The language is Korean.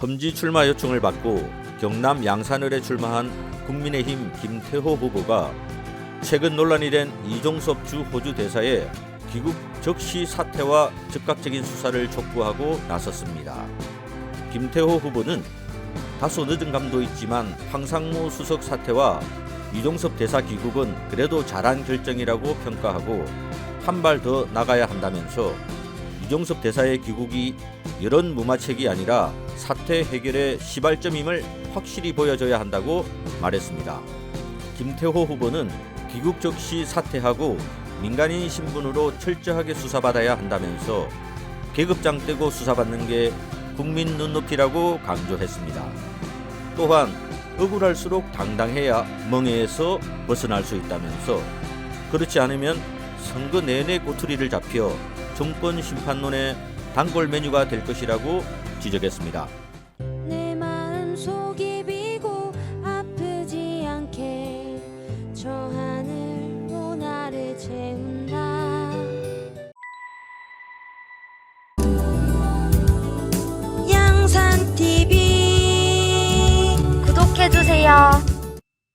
험지 출마 요청을 받고 경남 양산을에 출마한 국민의힘 김태호 후보가 최근 논란이 된 이종섭 주 호주 대사의 귀국 적시 사태와 즉각적인 수사를 촉구하고 나섰습니다. 김태호 후보는 다소 늦은 감도 있지만 황상무 수석 사태와 이종섭 대사 귀국은 그래도 잘한 결정이라고 평가하고 한 발 더 나가야 한다면서 이종섭 대사의 귀국이 이런 무마책이 아니라 사태 해결의 시발점임을 확실히 보여줘야 한다고 말했습니다. 김태호 후보는 귀국 적시 사퇴하고 민간인 신분으로 철저하게 수사받아야 한다면서 계급장 떼고 수사받는 게 국민 눈높이라고 강조했습니다. 또한 억울할수록 당당해야 멍해에서 벗어날 수 있다면서 그렇지 않으면 선거 내내 꼬투리를 잡혀 정권 심판론의 단골 메뉴가 될 것이라고 지적했습니다. 내 마음 속이 비고 아프지 않게 저 하늘로 나를 채운다 양산 TV